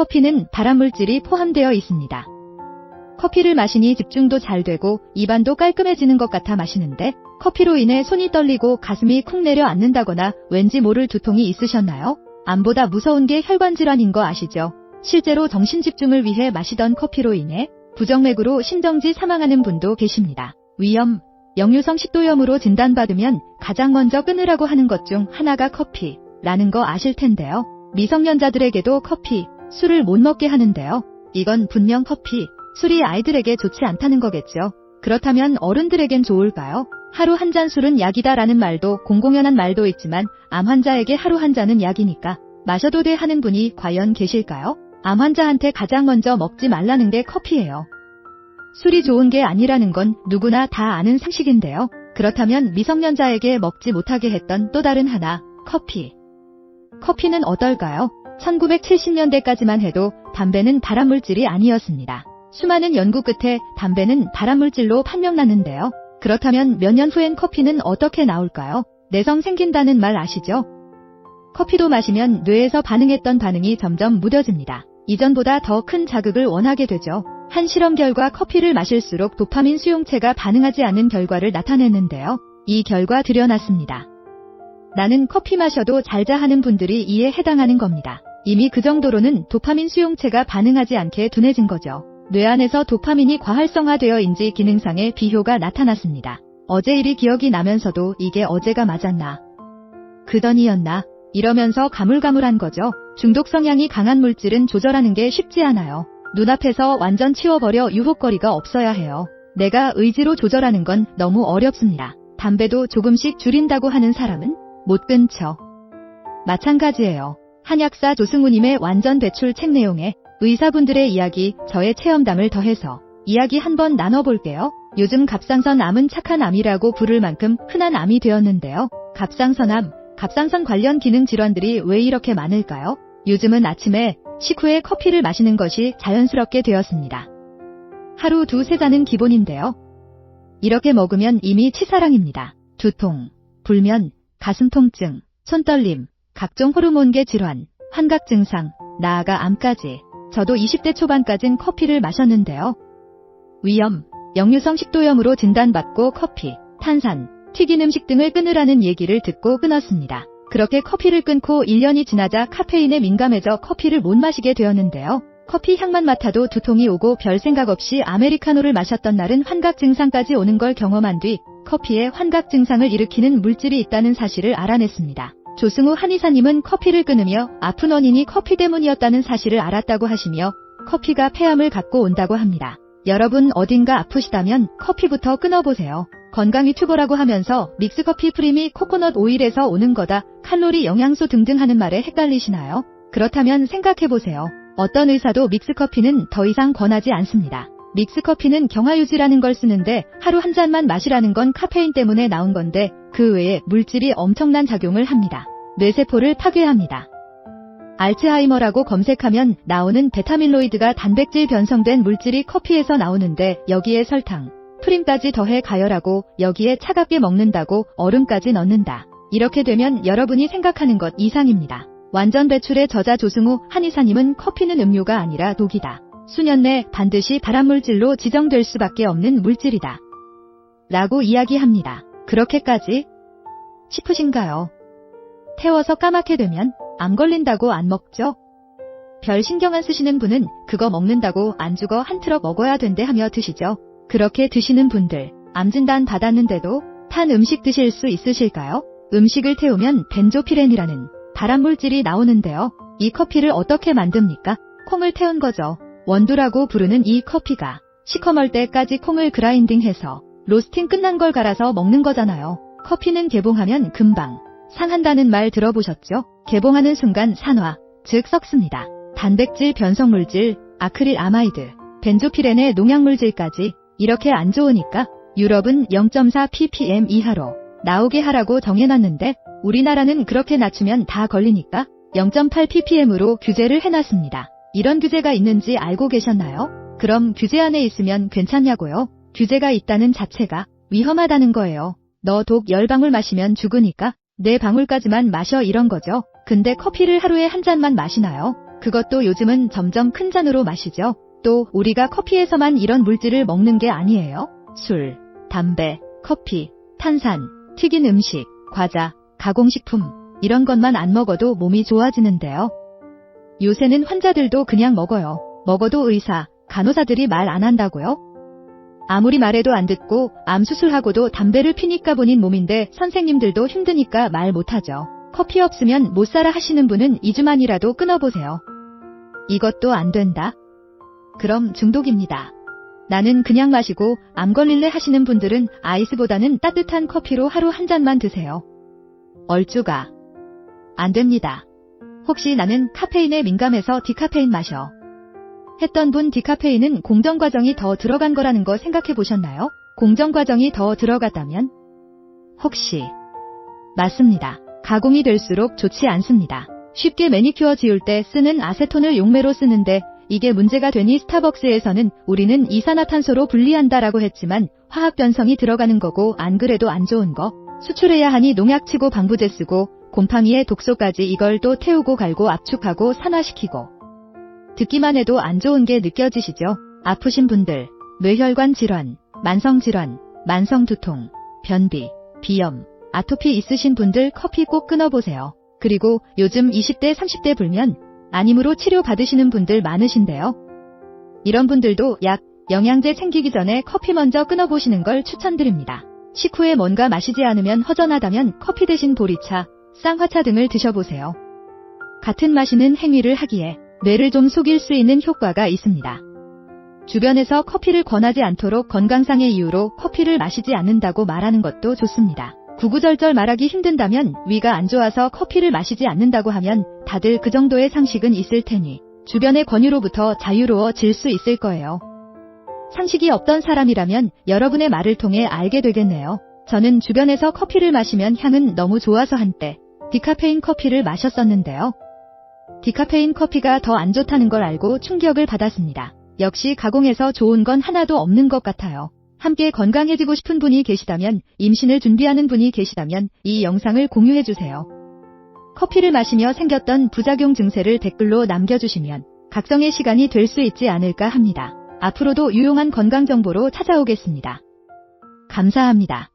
커피는 발암물질이 포함되어 있습니다. 커피를 마시니 집중도 잘 되고 입안도 깔끔해지는 것 같아 마시는데 커피로 인해 손이 떨리고 가슴이 쿵 내려앉는다거나 왠지 모를 두통이 있으셨나요? 암보다 무서운 게 혈관 질환인 거 아시죠? 실제로 정신 집중을 위해 마시던 커피로 인해 부정맥으로 신정지 사망하는 분도 계십니다. 위염, 역류성 식도염으로 진단받으면 가장 먼저 끊으라고 하는 것 중 하나가 커피라는 거 아실 텐데요. 미성년자들에게도 커피, 술을 못 먹게 하는데요. 이건 분명 커피, 술이 아이들에게 좋지 않다는 거겠죠. 그렇다면 어른들에겐 좋을까요? 하루 한 잔 술은 약이다라는 말도 공공연한 말도 있지만 암 환자에게 하루 한 잔은 약이니까 마셔도 돼 하는 분이 과연 계실까요? 암 환자한테 가장 먼저 먹지 말라는 게 커피예요. 술이 좋은 게 아니라는 건 누구나 다 아는 상식인데요. 그렇다면 미성년자에게 먹지 못하게 했던 또 다른 하나, 커피. 커피는 어떨까요? 1970년대까지만 해도 담배는 발암물질이 아니었습니다. 수많은 연구 끝에 담배는 발암물질로 판명났는데요. 그렇다면 몇 년 후엔 커피는 어떻게 나올까요? 내성 생긴다는 말 아시죠? 커피도 마시면 뇌에서 반응했던 반응이 점점 무뎌집니다. 이전보다 더 큰 자극을 원하게 되죠. 한 실험 결과 커피를 마실수록 도파민 수용체가 반응하지 않는 결과를 나타냈는데요. 이 결과 들여놨습니다. 나는 커피 마셔도 잘자 하는 분들이 이에 해당하는 겁니다. 이미 그 정도로는 도파민 수용체가 반응하지 않게 둔해진 거죠. 뇌 안에서 도파민이 과활성화되어 인지 기능상의 비효가 나타났습니다. 어제 일이 기억이 나면서도 이게 어제가 맞았나? 그전이었나? 이러면서 가물가물한 거죠. 중독 성향이 강한 물질은 조절하는 게 쉽지 않아요. 눈앞에서 완전 치워버려 유혹거리가 없어야 해요. 내가 의지로 조절하는 건 너무 어렵습니다. 담배도 조금씩 줄인다고 하는 사람은 못 끊죠. 마찬가지예요. 한약사 조승우님의 완전 배출 책 내용에 의사분들의 이야기, 저의 체험담을 더해서 이야기 한번 나눠볼게요. 요즘 갑상선 암은 착한 암이라고 부를 만큼 흔한 암이 되었는데요. 갑상선 암, 갑상선 관련 기능 질환들이 왜 이렇게 많을까요? 요즘은 아침에 식후에 커피를 마시는 것이 자연스럽게 되었습니다. 하루 두세 잔은 기본인데요. 이렇게 먹으면 이미 치사랑입니다. 두통, 불면, 가슴 통증, 손떨림, 각종 호르몬계 질환, 환각 증상, 나아가 암까지. 저도 20대 초반까진 커피를 마셨는데요. 위염, 역류성 식도염으로 진단받고 커피, 탄산, 튀긴 음식 등을 끊으라는 얘기를 듣고 끊었습니다. 그렇게 커피를 끊고 1년이 지나자 카페인에 민감해져 커피를 못 마시게 되었는데요. 커피 향만 맡아도 두통이 오고 별 생각 없이 아메리카노를 마셨던 날은 환각 증상까지 오는 걸 경험한 뒤 커피에 환각 증상을 일으키는 물질이 있다는 사실을 알아냈습니다. 조승우 한의사님은 커피를 끊으며 아픈 원인이 커피 때문이었다는 사실을 알았다고 하시며 커피가 폐암을 갖고 온다고 합니다. 여러분 어딘가 아프시다면 커피부터 끊어보세요. 건강 유튜버라고 하면서 믹스커피 프림이 코코넛 오일에서 오는 거다, 칼로리 영양소 등등 하는 말에 헷갈리시나요? 그렇다면 생각해보세요. 어떤 의사도 믹스커피는 더 이상 권하지 않습니다. 믹스커피는 경화유지라는 걸 쓰는데 하루 한 잔만 마시라는 건 카페인 때문에 나온 건데 그 외에 물질이 엄청난 작용을 합니다. 뇌세포를 파괴합니다. 알츠하이머라고 검색하면 나오는 베타밀로이드가 단백질 변성된 물질이 커피에서 나오는데 여기에 설탕, 프림까지 더해 가열하고 여기에 차갑게 먹는다고 얼음까지 넣는다. 이렇게 되면 여러분이 생각하는 것 이상입니다. 완전 배출의 저자 조승우 한의사님은 커피는 음료가 아니라 독이다. 수년 내 반드시 발암물질로 지정될 수밖에 없는 물질이다. 라고 이야기합니다. 그렇게까지 싶으신가요? 태워서 까맣게 되면 암 걸린다고 안 먹죠? 별 신경 안 쓰시는 분은 그거 먹는다고 안 죽어 한 트럭 먹어야 된대 하며 드시죠. 그렇게 드시는 분들, 암 진단 받았는데도 탄 음식 드실 수 있으실까요? 음식을 태우면 벤조피렌이라는 발암물질이 나오는데요. 이 커피를 어떻게 만듭니까? 콩을 태운 거죠. 원두라고 부르는 이 커피가 시커멀 때까지 콩을 그라인딩해서 로스팅 끝난 걸 갈아서 먹는 거잖아요. 커피는 개봉하면 금방 상한다는 말 들어보셨죠? 개봉하는 순간 산화, 즉 썩습니다. 단백질 변성물질, 아크릴 아마이드, 벤조피렌의 농약물질까지 이렇게 안 좋으니까 유럽은 0.4 ppm 이하로 나오게 하라고 정해놨는데 우리나라는 그렇게 낮추면 다 걸리니까 0.8 ppm으로 규제를 해놨습니다. 이런 규제가 있는지 알고 계셨나요? 그럼 규제 안에 있으면 괜찮냐고요? 규제가 있다는 자체가 위험하다는 거예요. 너독 10방울 마시면 죽으니까 네 방울까지만 마셔 이런 거죠. 근데 커피를 하루에 한 잔만 마시나요? 그것도 요즘은 점점 큰 잔으로 마시죠. 또 우리가 커피에서만 이런 물질을 먹는 게 아니에요. 술, 담배, 커피, 탄산, 튀긴 음식, 과자, 가공식품 이런 것만 안 먹어도 몸이 좋아지는데요. 요새는 환자들도 그냥 먹어요. 먹어도 의사, 간호사들이 말 안 한다고요? 아무리 말해도 안 듣고 암 수술하고도 담배를 피니까 본인 몸인데 선생님들도 힘드니까 말 못하죠. 커피 없으면 못 살아 하시는 분은 2주만이라도 끊어보세요. 이것도 안 된다? 그럼 중독입니다. 나는 그냥 마시고 암 걸릴래 하시는 분들은 아이스보다는 따뜻한 커피로 하루 한 잔만 드세요. 얼주가. 안 됩니다. 혹시 나는 카페인에 민감해서 디카페인 마셔. 했던 분 디카페인은 공정 과정이 더 들어간 거라는 거 생각해 보셨나요? 공정 과정이 더 들어갔다면? 혹시 맞습니다. 가공이 될수록 좋지 않습니다. 쉽게 매니큐어 지울 때 쓰는 아세톤을 용매로 쓰는데 이게 문제가 되니 스타벅스에서는 우리는 이산화탄소로 분리한다라고 했지만 화학 변성이 들어가는 거고 안 그래도 안 좋은 거 수출해야 하니 농약 치고 방부제 쓰고 곰팡이에 독소까지 이걸 또 태우고 갈고 압축하고 산화시키고 듣기만 해도 안 좋은 게 느껴지시죠? 아프신 분들, 뇌혈관 질환, 만성 질환, 만성 두통, 변비, 비염, 아토피 있으신 분들 커피 꼭 끊어보세요. 그리고 요즘 20대 30대 불면 안임으로 치료 받으시는 분들 많으신데요. 이런 분들도 약, 영양제 챙기기 전에 커피 먼저 끊어보시는 걸 추천드립니다. 식후에 뭔가 마시지 않으면 허전하다면 커피 대신 보리차, 쌍화차 등을 드셔보세요. 같은 마시는 행위를 하기에 뇌를 좀 속일 수 있는 효과가 있습니다. 주변에서 커피를 권하지 않도록 건강상의 이유로 커피를 마시지 않는다고 말하는 것도 좋습니다. 구구절절 말하기 힘든다면 위가 안 좋아서 커피를 마시지 않는다고 하면 다들 그 정도의 상식은 있을 테니 주변의 권유로부터 자유로워질 수 있을 거예요. 상식이 없던 사람이라면 여러분의 말을 통해 알게 되겠네요. 저는 주변에서 커피를 마시면 향은 너무 좋아서 한때 디카페인 커피를 마셨었는데요. 디카페인 커피가 더 안 좋다는 걸 알고 충격을 받았습니다. 역시 가공해서 좋은 건 하나도 없는 것 같아요. 함께 건강해지고 싶은 분이 계시다면, 임신을 준비하는 분이 계시다면 이 영상을 공유해주세요. 커피를 마시며 생겼던 부작용 증세를 댓글로 남겨주시면 각성의 시간이 될 수 있지 않을까 합니다. 앞으로도 유용한 건강 정보로 찾아오겠습니다. 감사합니다.